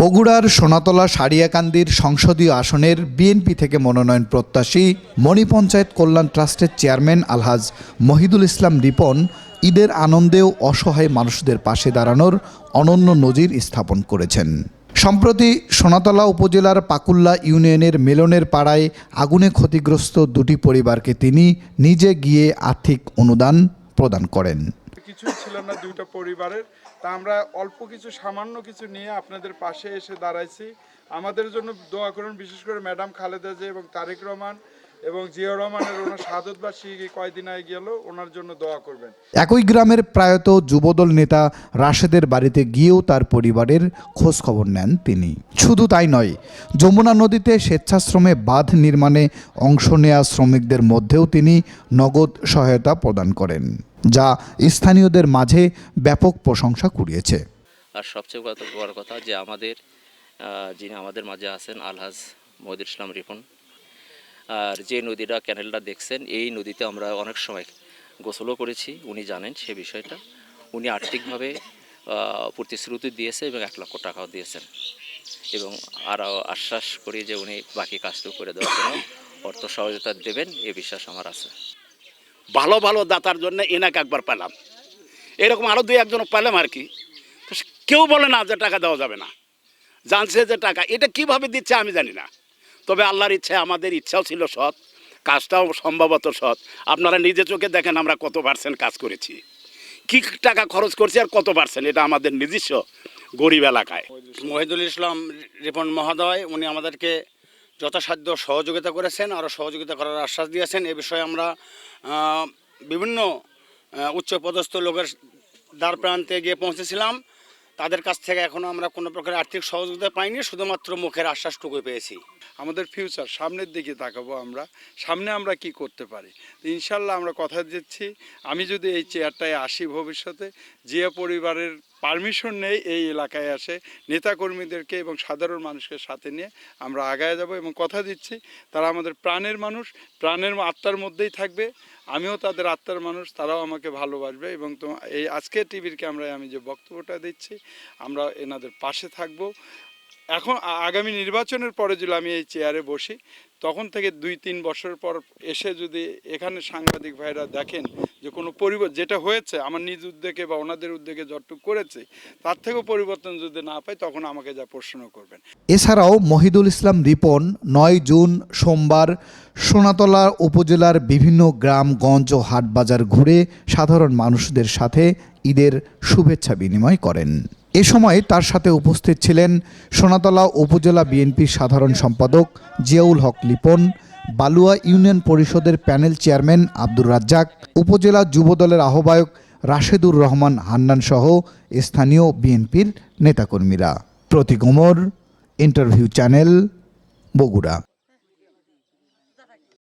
বগুড়ার সোনাতলা সারিয়াকান্দির সংসদীয় আসনের বিএনপি থেকে মনোনয়ন প্রত্যাশী মণি পঞ্চায়েত কল্যাণ ট্রাস্টের চেয়ারম্যান আলহাজ মহিদুল ইসলাম রিপন ঈদের আনন্দেও অসহায় মানুষদের পাশে দাঁড়ানোর অনন্য নজির স্থাপন করেছেন। সম্প্রতি সোনাতলা উপজেলার পাকুল্লা ইউনিয়নের মেলনের পাড়ায় আগুনে ক্ষতিগ্রস্ত দুটি পরিবারকে তিনি নিজে গিয়ে আর্থিক অনুদান প্রদান করেন। কিছুই ছিল না দুইটা পরিবারের। তা আমরা অল্প কিছু, সামান্য কিছু নিয়ে আপনাদের পাশে এসে দাঁড়াইছি। আমাদের জন্য দোয়া করুন, বিশেষ করে ম্যাডাম খালেদা জি এবং তারেক রহমান এবং জিয়া রহমানের ওনার শাহাদতবাসী কয়দিন আগে গেল ওনার জন্য দোয়া করবেন। একই গ্রামের প্রায়ত যুবদল নেতা রাশেদের বাড়িতে গিয়েও তার পরিবারের খোঁজ খবর নেন তিনি। শুধু তাই নয় যমুনা নদীতে স্বেচ্ছাশ্রমে বাঁধ নির্মাণে অংশ নেয়া শ্রমিকদের মধ্যেও তিনি নগদ সহায়তা প্রদান করেন যা স্থানীয়দের মাঝে ব্যাপক প্রশংসা কুড়িয়েছে। আর সবচেয়ে কথা বড় কথা যে আমাদের যিনি আমাদের মাঝে আছেন আলহাজ মহিদুল ইসলাম রিপন আর যে নদীটা ক্যানেলটা দেখছেন, এই নদীতে আমরা অনেক সময় গোসলও করেছি। উনি জানেন সে বিষয়টা। উনি আর্থিকভাবে প্রতিশ্রুতি দিয়েছে এবং এক লক্ষ টাকাও দিয়েছেন। এবং আরও আশ্বাস করি যে উনি বাকি কাজটুকু করে দেওয়ার জন্য অর্থ সহযোগিতা দেবেন, এ বিশ্বাস আমার আছে। ভালো ভালো দাতার জন্য এনাকে একবার পেলাম। এরকম আরও দুই একজন পেলাম আর কি। কেউ বলে না যে টাকা দেওয়া যাবে না। জানছে যে টাকা, এটা কীভাবে দিচ্ছে আমি জানি না। তবে আল্লাহর ইচ্ছা আমাদের ইচ্ছাও ছিল সৎ, কাজটাও সম্ভবত সৎ। আপনারা নিজে চোখে দেখেন আমরা কত পার্সেন্ট কাজ করেছি। কি টাকা খরচ করছি আর কত পার্সেন্ট এটা আমাদের নিজস্ব গরিব এলাকায়। মহিদুল ইসলাম রিপন মহোদয়, উনি আমাদেরকে যথাসাধ্য সহযোগিতা করেছেন আরও সহযোগিতা করার আশ্বাস দিয়েছেন। এ বিষয়ে আমরা বিভিন্ন উচ্চপদস্থ লোকের দ্বার প্রান্তে গিয়ে পৌঁছেছিলাম। তাদের কাছ থেকে এখনও আমরা কোনো প্রকার আর্থিক সহযোগিতা পাইনি, শুধুমাত্র মুখের আশ্বাসটুকু পেয়েছি। আমাদের ফিউচার সামনের দিকে তাকাবো আমরা, সামনে আমরা কি করতে পারি? ইনশাল্লাহ আমরা কথা দিচ্ছি, আমি যদি এই চেয়ারটায় আসি ভবিষ্যতে, যে পরিবারের পারমিশন নেই এই এলাকায় আসে নেতাকর্মীদেরকে এবং সাধারণ মানুষকে সাথে নিয়ে আমরা আগায় যাব এবং কথা দিচ্ছি, তারা আমাদের প্রাণের মানুষ, প্রাণের আত্মার মধ্যেই থাকবে, আমিও তাদের আত্মার মানুষ, তারাও আমাকে ভালোবাসবে এবং তো এই আজকে টিভির ক্যামেরায় আমি যে বক্তব্যটা দিচ্ছি, আমরা এনাদের পাশে থাকব। এখন আগামী নির্বাচনের পরে যদি আমি এই চেয়ারে বসি, তখন থেকে দুই, তিন বছর পর এসে যদি এখানে সাংবাদিক ভাইরা দেখেন যে কোনো পরিবর্তন যেটা হয়েছে, আমার নিজ উদ্যোগে বা ওনাদের উদ্যোগে যতটুকু করেছে, তার থেকেও পরিবর্তন যদি না পাই, তখন আমাকে যা প্রশ্ন করবেন। এছাড়াও মহিদুল ইসলাম রিপন নয় জুন সোমবার সোনাতলা উপজেলার বিভিন্ন গ্রামগঞ্জ ও হাটবাজার ঘুরে সাধারণ মানুষদের সাথে ঈদের শুভেচ্ছা বিনিময় করেন। এ সময় তার সাথে উপস্থিত ছিলেন সোনাতলা উপজেলা বিএনপির সাধারণ সম্পাদক জিয়াউল হক লিপন, বালুয়া ইউনিয়ন পরিষদের প্যানেল চেয়ারম্যান আব্দুর রাজ্জাক, উপজেলা যুবদলের আহ্বায়ক রাশেদুর রহমান হান্নান সহ স্থানীয় বিএনপির নেতাকর্মীরা। Protik Omar interview channel Bogura.